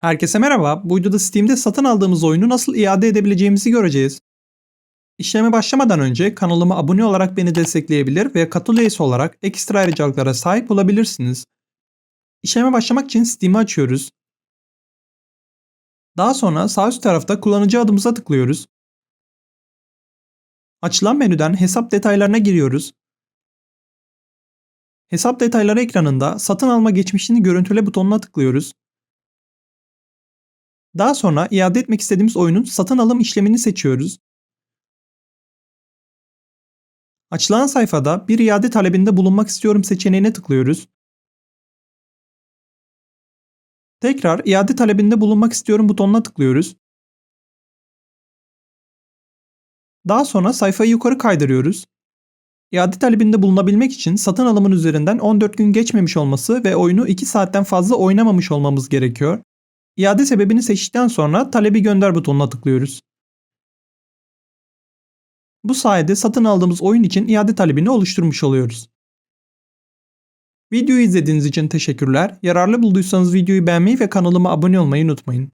Herkese merhaba. Bu videoda Steam'de satın aldığımız oyunu nasıl iade edebileceğimizi göreceğiz. İşleme başlamadan önce kanalıma abone olarak beni destekleyebilir ve katıl üyesi olarak ekstra ayrıcalıklara sahip olabilirsiniz. İşleme başlamak için Steam'i açıyoruz. Daha sonra sağ üst tarafta kullanıcı adımıza tıklıyoruz. Açılan menüden hesap detaylarına giriyoruz. Hesap detayları ekranında satın alma geçmişini görüntüle butonuna tıklıyoruz. Daha sonra iade etmek istediğimiz oyunun satın alım işlemini seçiyoruz. Açılan sayfada bir iade talebinde bulunmak istiyorum seçeneğine tıklıyoruz. Tekrar iade talebinde bulunmak istiyorum butonuna tıklıyoruz. Daha sonra sayfayı yukarı kaydırıyoruz. İade talebinde bulunabilmek için satın alımın üzerinden 14 gün geçmemiş olması ve oyunu 2 saatten fazla oynamamış olmamız gerekiyor. İade sebebini seçtikten sonra talebi gönder butonuna tıklıyoruz. Bu sayede satın aldığımız oyun için iade talebini oluşturmuş oluyoruz. Videoyu izlediğiniz için teşekkürler. Yararlı bulduysanız videoyu beğenmeyi ve kanalıma abone olmayı unutmayın.